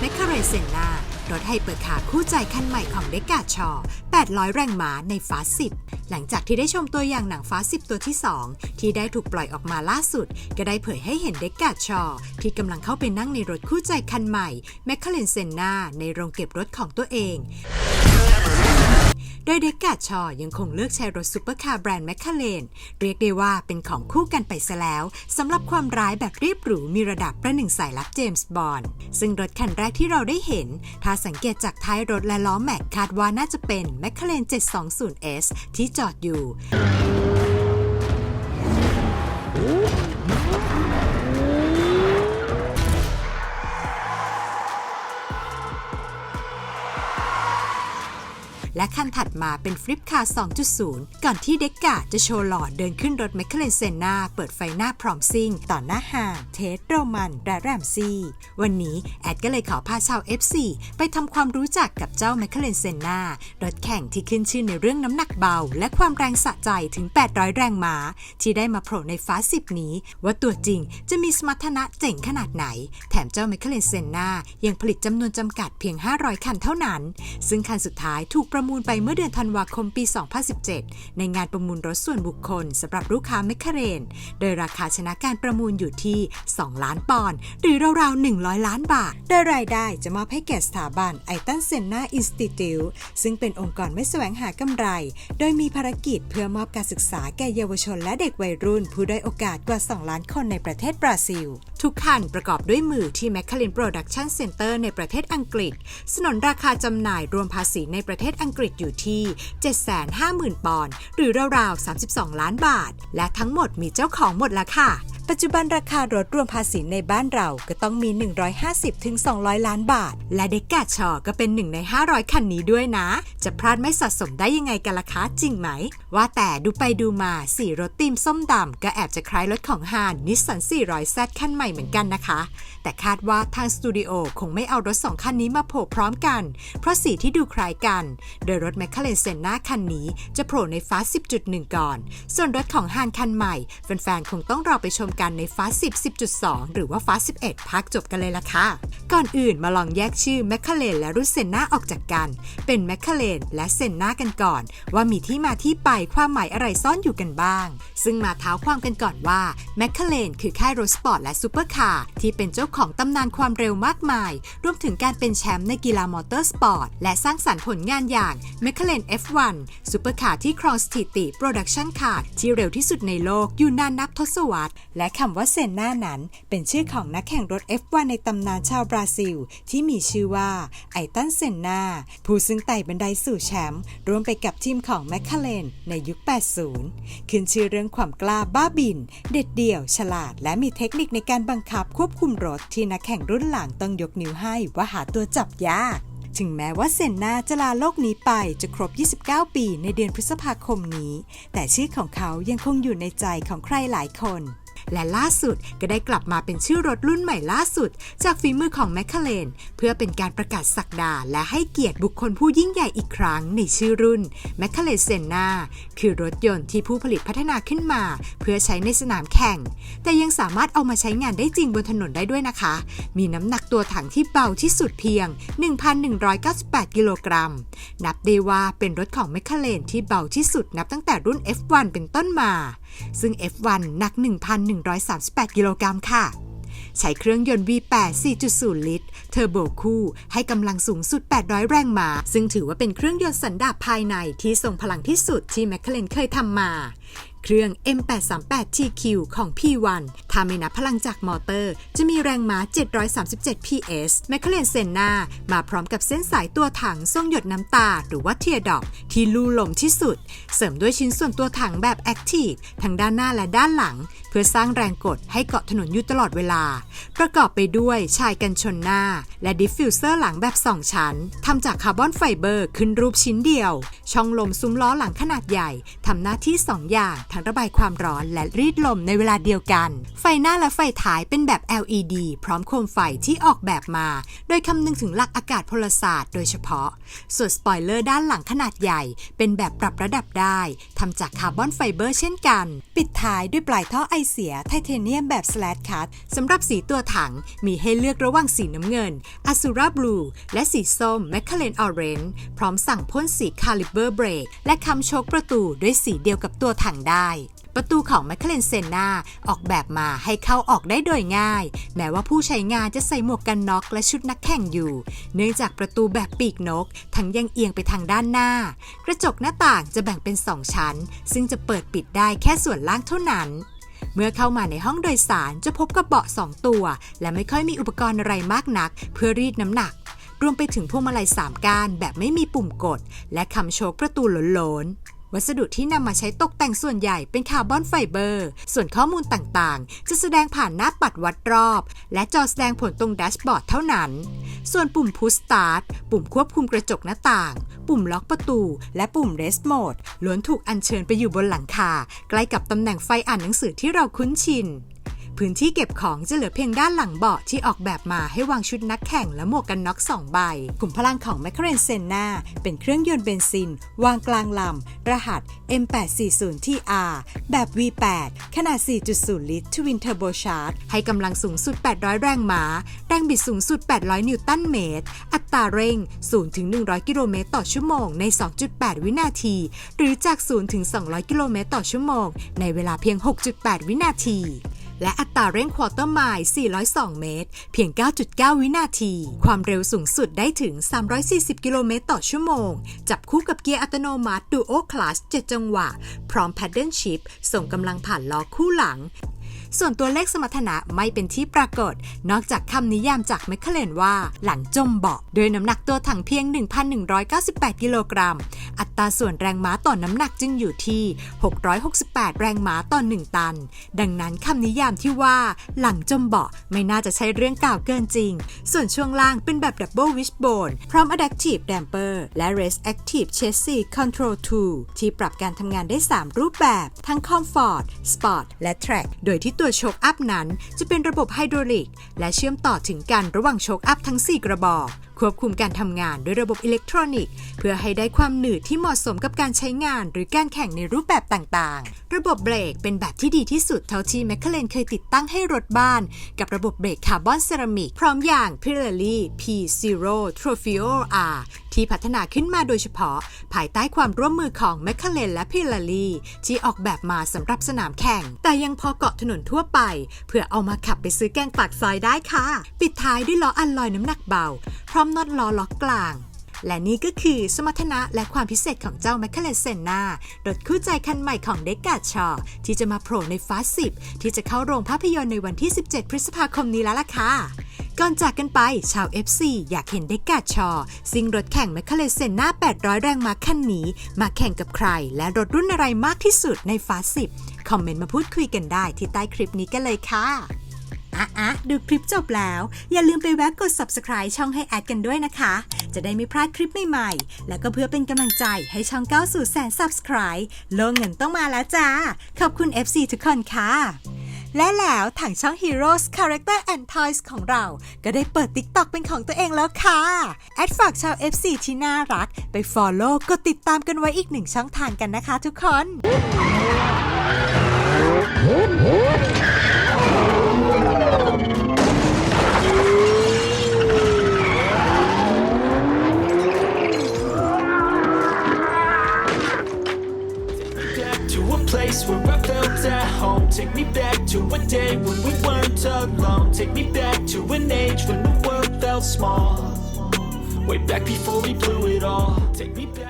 แมคคาเรเซนนารถไฮเปอร์คาร์คู่ใจคันใหม่ของเดกาชอ 800 แรงม้าในฟ้าส10 หลังจากที่ได้ชมตัวอย่างหนังฟ้าส10 ตัวที่ 2 ที่ได้ถูกปล่อยออกมาล่าสุด ก็ได้เผยให้เห็นเดกาชอ ที่กำลังเข้าไปนั่งในรถคู่ใจคันใหม่แมคคาเรเซนนาในโรงเก็บรถของตัวเอง โดยเดกกาชอยังคงเลือกใช้รถซูเปอร์คาร์แบรนด์แมคคาเลนเรียกได้ว่าเป็นของคู่กันไปซะแล้วสำหรับความร้ายแบบเรียบหรูมีระดับประหนึ่งสายลับเจมส์บอนด์ซึ่งรถคันแรกที่เราได้เห็น ถ้าสังเกตจากท้ายรถและล้อแม็กคาดว่าน่าจะเป็นแมคคาเลน 720S ที่จอดอยู่ และคันถัดมาเป็นฟลิปคาร์ 2.0 ก่อนที่เด็กกาจะโชว์หล่อเดินขึ้นรถแมคเคลนเซนนาเปิดไฟหน้าพร้อมซิ่ง ต่อหน้าห่างเทสโรมันและแรมซี่วันนี้แอดก็เลยขอพาชาว FC ไปทำความรู้จักกับเจ้าแมคเคลนเซนนารถแข่งที่ขึ้นชื่อในเรื่องน้ำหนักเบา และความแรงสะใจถึง 800 แรงม้า ที่ได้มาโผล่ในฟ้าสิบนี้ ว่าตัวจริงจะมีสมรรถนะเจ๋งขนาดไหน แถมเจ้าแมคเคลนเซนนายังผลิตจำนวนจำกัดเพียง 500 คันเท่านั้น ซึ่งคันสุดท้ายถูกประมูลไปเมื่อเดือนธันวาคมปี 2017 ในงานประมูลรถส่วนบุคคลสำหรับลูกค้าแมคคาเรน โดยราคาชนะการประมูลอยู่ที่ 2 ล้านปอนด์หรือราวๆ 100 ล้านบาท โดยรายได้จะมอบให้แก่สถาบันไอตันเซนนาอินสติทิวซึ่งเป็นองค์กรไม่แสวงหากำไร โดยมีภารกิจเพื่อมอบการศึกษาแก่เยาวชนและเด็กวัยรุ่น ผู้ได้โอกาสกว่า 2 ล้านคนในประเทศบราซิลทุกคันประกอบด้วยมือที่ m c ค a ริน Production Center ในประเทศอังกฤษ สนนราคาจำหน่ายรวมภาษีในประเทศอังกฤษอยู่ที่ 750,000 ปอนด์หรือราวๆ 32 ล้านบาท และทั้งหมดมีเจ้าของหมดละค่ะ ปัจจุบันราคารถรวมภาษีในบ้านเราก็ต้องมี 150-200 ล้านบาท และเด็กกาชอก็เป็นหนึ่งใน 500 คันนี้ด้วยนะ จะพลาดไม่สะสมได้ยังไงกันล่ะคะจริงไหม ว่าแต่ดูไปดูมาสีรถตีมส้มดำก็แอบจะคล้ายรถของฮานนิสสัน 400Z คันใหม่เหมือนกันนะคะ แต่คาดว่าทางสตูดิโอคงไม่เอารถสองคันนี้มาโผล่พร้อมกัน เพราะสีที่ดูคล้ายกัน โดยรถแมคคาเรนเซนนาคันนี้จะโผล่ในฟ้า 10.1 ก่อน ส่วนรถของฮานคันใหม่แฟนๆคงต้องรอไปชมกันในฟ้า10 10.2 หรือว่าฟ้า 11 พักจบกันเลยละค่ะ ก่อนอื่นมาลองแยกชื่อแมคคาเรนและรุเซนนาออกจากกัน เป็นแมคคาเรนและเซนนากันก่อน ว่ามีที่มาที่ไปความหมายอะไรซ่อนอยู่กันบ้าง ซึ่งมาเท้าความกันก่อนว่าแมคคาเรนคือค่ายรถสปอร์ตและซูเปอร์คาร์ที่เป็นเจ้าของตำนานความเร็วมากมาย รวมถึงการเป็นแชมป์ในกีฬามอเตอร์สปอร์ตและสร้างสรรค์ผลงานอย่าง m c l a r e n F1 ซูเปอร์คาร์ที่ครองสถิติโปรดักชันคาร์ที่เร็วที่สุดในโลกอยู่นานนับทศวรรษ และคำว่าเซนนานั้น เป็นชื่อของนักแข่งรถ F1 ในตำนานชาวบราซิล ที่มีชื่อว่าไอตันเซนนาผู้ซึ่งไต่บันไดสู่แชมป์ร่วมไปกับทีมของแมคคาเรนในยุค 80 ขึ้นชื่อเรื่องความกล้าบ้าบิน เด็ดเดี่ยว ฉลาด และมีเทคนิคในการบังคับควบคุมรถที่นักแข่งรุ่นหลังต้องยกนิ้วให้ว่าหาตัวจับยากถึงแม้ว่าเซนนาจะลาโลกนี้ไปจะครบ 29 ปีในเดือนพฤษภาคมนี้ แต่ชื่อของเขายังคงอยู่ในใจของใครหลายคน และล่าสุดก็ได้กลับมาเป็นชื่อรถรุ่นใหม่ล่าสุด จากฝีมือของแมคคาเรนเพื่อเป็นการประกาศสักดา และให้เกียรติบุคคลผู้ยิ่งใหญ่อีกครั้งในชื่อรุ่นแมคคาเรนเซนนาคือรถยนต์ที่ผู้ผลิตพัฒนาขึ้นมา เพื่อใช้ในสนามแข่ง แต่ยังสามารถเอามาใช้งานได้จริงบนถนนได้ด้วยนะคะ มีน้ำหนักตัวถังที่เบาที่สุดเพียง 1,198 กิโลกรัม นับได้ว่าเป็นรถของแมคคาเรนที่เบาที่สุดนับตั้งแต่รุ่น F1 เป็นต้นมาซึ่ง F1 หนัก 1,138 กิโลกรัมค่ะ ใช้เครื่องยนต์ V8 4.0 ลิตร เทอร์โบคู่ ให้กำลังสูงสุด 800 แรงม้า ซึ่งถือว่าเป็นเครื่องยนต์สันดาปภายในที่ทรงพลังที่สุดที่แมคเคลนเคยทำมา เครื่อง M838TQ ของ P1 ถ้าไม่นับพลังจากมอเตอร์ จะมีแรงม้า 737 PS แมคคาเรนเซนนามาพร้อมกับเส้นสายตัวถังทรงหยดน้ำตา หรือว่าเทียดอกที่ลู่ลมที่สุด เสริมด้วยชิ้นส่วนตัวถังแบบ Active ทั้งด้านหน้าและด้านหลัง เพื่อสร้างแรงกดให้เกาะถนนอยู่ตลอดเวลา ประกอบไปด้วยชายกันชนหน้า และดิฟฟิวเซอร์หลังแบบ 2 ชั้นทำจากคาร์บอนไฟเบอร์ขึ้นรูปชิ้นเดียว ช่องลมซุ้มล้อหลังขนาดใหญ่ทำหน้าที่2ออย่างทั้งระบายความร้อนและรีดลมในเวลาเดียวกัน ไฟหน้าและไฟท้ายเป็นแบบ LED พร้อมโคมไฟที่ออกแบบมา โดยคำนึงถึงหลักอากาศพลศาสตร์โดยเฉพาะ ส่วนสปอยเลอร์ด้านหลังขนาดใหญ่ เป็นแบบปรับระดับได้ทำจากคาร์บอนไฟเบอร์เช่นกัน ปิดท้ายด้วยปลายท่อไอเสียไทเทเนียมแบบสแลดคัตสำหรับสีตัวถังมีให้เลือกระหว่างสีน้ำเงิน a z u r a Blue และสีส้ม m c l a r e n Orange พร้อมสั่งพ่นสีคาลิบ b e r b r a k และคำโชคประตูด้วยสีเดียวกับตัวถังได้ประตูของ m c l a r e n Senna ออกแบบมาให้เข้าออกได้โดยง่าย แม้ว่าผู้ใช้งานจะใส่หมวกกันน็อกและชุดนักแข่งอยู่ เนื่องจากประตูแบบปีกนก ทั้งยังเอียงไปทางด้านหน้า กระจกหน้าต่างจะแบ่งเป็น 2 ชั้น ซึ่งจะเปิดปิดได้แค่ส่วนล่างเท่านั้น เมื่อเข้ามาในห้องโดยสารจะพบกับเบาะ 2 ตัว และไม่ค่อยมีอุปกรณ์อะไรมากนัก เพื่อรีดน้ำหนัก รวมไปถึงพวงมาลัย3ก้านแบบไม่มีปุ่มกด และคำโชคประตูหลนๆ วัสดุที่นำมาใช้ตกแต่งส่วนใหญ่เป็นคาร์บอนไฟเบอร์ ส่วนข้อมูลต่างๆ จะแสดงผ่านหน้าปัดวัดรอบ และจอแสดงผลตรงแดชบอร์ดเท่านั้น ส่วนปุ่ม Push Start ปุ่มควบคุมกระจกหน้าต่าง ปุ่มล็อกประตู และปุ่ม Rest Mode ล้วนถูกอัญเชิญไปอยู่บนหลังคา ใกล้กับตำแหน่งไฟอ่านหนังสือที่เราคุ้นชิน พื้นที่เก็บของจะเหลือเพียงด้านหลังเบาะที่ออกแบบมาให้วางชุดนักแข่งและหมวกกันน็อก2ใบกลุ่มพลังของ m c l a r e n Senna เป็นเครื่องยนต์เบนซิน วางกลางลำ รหัส M840TR แบบ V8 ขนาด 4.0 ลิตร Twin Turbo Charge ให้กำลังสูงสุด 800 แรงม้า แรงบิดสูงสุด 800 นิวตันเมตร อัตราเร่ง 0 ถึง 100 กิโลเมตรต่อชั่วโมงใน 2.8 วินาที หรือจาก 0 ถึง 200 กิโลเมตรต่อชั่วโมง ในเวลาเพียง 6.8 วินาที และอัตราเร่งควอเตอร์ไมล์ 402 เมตร เพียง 9.9 วินาที ความเร็วสูงสุดได้ถึง 340 กิโลเมตรต่อชั่วโมง จับคู่กับเกียร์อัตโนมัติ Duo Class 7จังหวะ พร้อม Paddle Shift ส่งกำลังผ่านล้อคู่หลังส่วนตัวเลขสมรรถนะไม่เป็นที่ปรากฏ นอกจากคำนิยามจากแมคเคเลนว่า หลังจมเบาะโดยน้ำหนักตัวถังเพียง 1,198 กิโลกรัม อัตราส่วนแรงม้าต่อน้ำหนักจึงอยู่ที่ 668 แรงม้าต่อ 1 ตัน ดังนั้นคำนิยามที่ว่าหลังจมเบาะไม่น่าจะใช่เรื่องกล่าวเกินจริง ส่วนช่วงล่างเป็นแบบ Double Wishbone พร้อม Adaptive Damper และ Race Active Chassis Control Tool ที่ปรับการทำงานได้ 3 รูปแบบ ทั้ง Comfort Sport และ Track โดยที่ตัวโชคอัพนั้น จะเป็นระบบไฮดรอลิก และเชื่อมต่อถึงกันระหว่างโชคอัพทั้ง 4 กระบอก ควบคุมการทำงานด้วยระบบอิเล็กทรอนิกส์ เพื่อให้ได้ความหนืดที่เหมาะสมกับการใช้งาน หรือการแข่งในรูปแบบต่างๆ ระบบเบรกเป็นแบบที่ดีที่สุดเท่าที่แมคเคเลนเคยติดตั้งให้รถบ้าน กับระบบเบรกคาร์บอนเซรามิกพร้อมอย่าง Pirelli P0 Trofeo R ที่พัฒนาขึ้นมาโดยเฉพาะ ภายใต้ความร่วมมือของ m c l a r e n และ Pirelli ที่ออกแบบมาสำหรับสนามแข่ง แต่ยังพอเกาะถนนทั่วไป เพื่อเอามาขับไปซื้อแกงปากซอยได้ค่ะ ปิดท้ายด้วยล้ออัลลอยน้ำหนักเบา พร้อมน็อตล้อล็อกกลางและนี่ก็คือสมรรถนะและความพิเศษของเจ้า m c l a r e n Senna รถคู่ใจคันใหม่ของเด็กกาชอ ที่จะมาโผล่ในฟาส10ที่จะเข้าโรงภาพยนตร์ในวันที่ 17 พฤษภาคมนี้แล้วล่ะค่ะ ก่อนจากกันไปชาว FC อยากเห็นเด็กาชอ ซิ่งรถแข่ง m c l a r e n Senna 800 แรงม้าคันนี้ มาแข่งกับใคร และรถรุ่นอะไรมากที่สุดในฟ้าส10คอมเมนต์มาพูดคุยกันได้ที่ใต้คลิปนี้กันเลยค่ะอะอะดูคลิปจบแล้ว อย่าลืมไปแวะกด subscribe ช่องให้แอดกันด้วยนะคะ จะได้ไม่พลาดคลิปใหม่ๆ แล้วก็เพื่อเป็นกำลังใจให้ช่องก้าวสู่แสน subscribe โลงเงินต้องมาแล้วจ้า ขอบคุณ FC ทุกคนค่ะ และแล้วทางช่อง Heroes Character and Toys ของเรา ก็ได้เปิด TikTok เป็นของตัวเองแล้วค่ะ แอดฝากชาว FC ที่น่ารัก ไป Follow กดติดตามกันไว้อีกหนึ่งช่องทางกันนะคะทุกคน place where home. Take me back to a day when we weren't alone. Take me back to an age when the world felt small. Way back before we blew it all. Take me back.